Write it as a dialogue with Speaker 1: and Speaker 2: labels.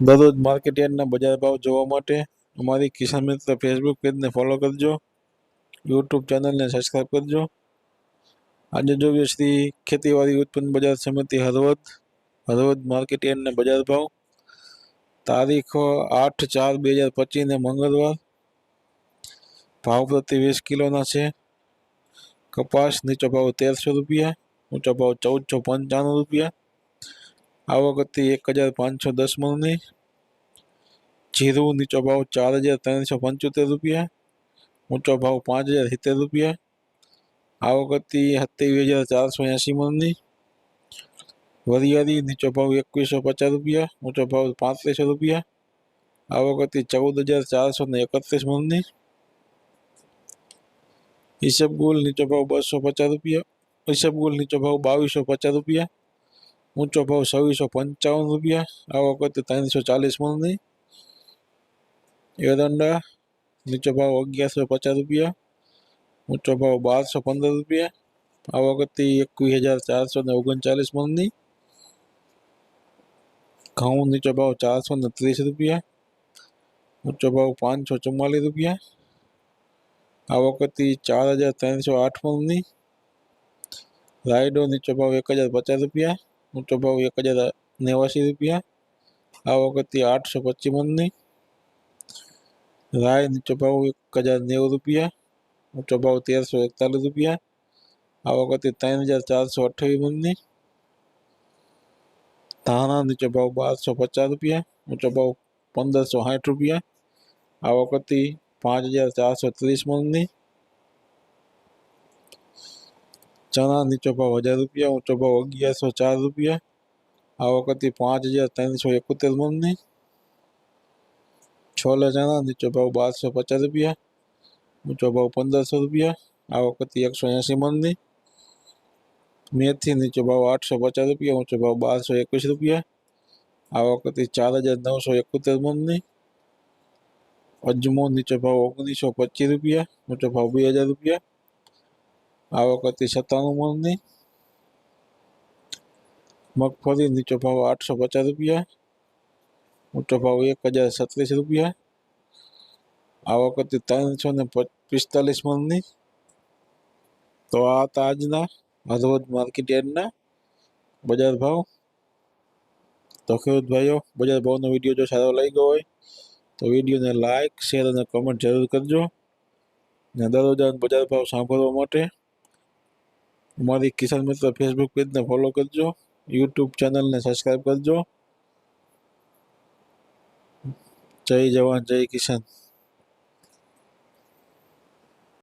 Speaker 1: દરરોજ માર્કેટ બજાર ભાવ જોવા માટે અમારી કિસાન મિત્ર ફેસબુક પેજને ફોલો કરજો. યુટ્યુબ ચેનલને સબસ્ક્રાઈબ કરજો. આજે જોઈએ શ્રી ખેતીવાડી ઉત્પન્ન બજાર સમિતિ હરવદ હરવદ માર્કેટ બજાર ભાવ. તારીખ આઠ ચાર બે હજાર પચીસને મંગળવાર. ભાવ પ્રતિ વીસ કિલોના છે. કપાસ નીચો ભાવ તેરસો રૂપિયા, ઊંચો ભાવ ચૌદસો પંચાણું રૂપિયા. આવક હતી એક હજાર પાંચસો દસ મણની જીરું નીચો ભાવ ચાર હજાર ત્રણસો પંચોતેર રૂપિયા ઊંચો ભાવ પાંચ હજાર સિત્તેર રૂપિયા આવક હતી સત્યાવીસ હજાર ચારસો એંસી મણની વરિયાળી નીચો ભાવ એકવીસો પચાસ રૂપિયા ઊંચો ભાવ પાંત્રીસો રૂપિયા આવક હતી ચૌદ હજાર ચારસો ને એકત્રીસ મણની ઈસબગુલ નીચો ભાવ બસો પચાસ રૂપિયા ઈસબગુલ નીચો ભાવ બાવીસો પચાસ રૂપિયા ઊંચો ભાવ છવ્વીસો પંચાવન રૂપિયા આ વખતે ત્રણસો ચાલીસ મણની એરંડા નીચો ભાવ અગિયારસો પચાસ રૂપિયા, ઊંચો ભાવ બારસો પંદર રૂપિયા આ વખતે એકવીસ હજાર ચારસો ને ઓગણચાલીસ મણની ઘઉં નીચો ભાવ ચારસો ને ત્રીસ રૂપિયા, ઊંચો ભાવ પાંચસો ચુમ્માલીસ રૂપિયા આ વખતે ચાર હજાર ત્રણસો આઠ મણની રાયડો નીચો ભાવ એક હજાર પચાસ રૂપિયા ઊંચો ભાવ એક હજાર નેવાસી રૂપિયા આવક હતી આઠસો પચીસ મણની રાય નીચો ભાવ એક હજાર નેવું રૂપિયા ઊંચો ભાવ તેરસો એકતાલીસ રૂપિયા આવક હતી ત્રણ હજાર ચારસો અઠ્ઠાવીસ મણની ધાણા નીચો ભાવ બારસો પચાસ રૂપિયા ઊંચો ભાવ પંદરસો સાઠ રૂપિયા આવક હતી પાંચ હજાર ચારસો ત્રીસ મણની ચણા નીચો ભાવ હજાર રૂપિયા ઊંચો ભાવ અગિયારસો ચાર રૂપિયા આવક હતી પાંચ હજાર ત્રણસો એકોતેર મણની છોલે ચણા નીચો ભાવ બારસો પચાસ રૂપિયા ઊંચો ભાવ પંદરસો રૂપિયા આવક હતી એકસો એંસી મણની મેથી નીચો ભાવ આઠસો પચાસ રૂપિયા ઊંચો ભાવ બારસો એકવીસ રૂપિયા આવક હતી ચાર હજાર નવસો એકોતેર મણની અજમો નીચો ભાવ ઓગણીસો પચીસ રૂપિયા ઊંચો ભાવ બે હજાર રૂપિયા આવક હતી સત્તાણું મણની મગફળી નીચો ભાવ આઠસો પચાસ રૂપિયા. ઊંચો ભાવ એક હજાર સત્રીસ રૂપિયા. આવક હતી ત્રણસો ને પિસ્તાલીસ મણની તો આ હતા આજના હળવદ માર્કેટ યાર્ડના બજાર ભાવ. તો ખેડૂત ભાઈઓ, બજાર ભાવનો વીડિયો જો સારો લાગ્યો હોય, તો વિડીયોને લાઇક શેર અને કમેન્ટ જરૂર કરજો. ને દરરોજ બજાર ભાવ સાંભળવા માટે અમારી કિસાન મિત્ર ફેસબુક પેજને ફોલો કરજો યુટ્યુબ ચેનલને સબસ્ક્રાઈબ કરજો. જય જવાન, જય કિસાન.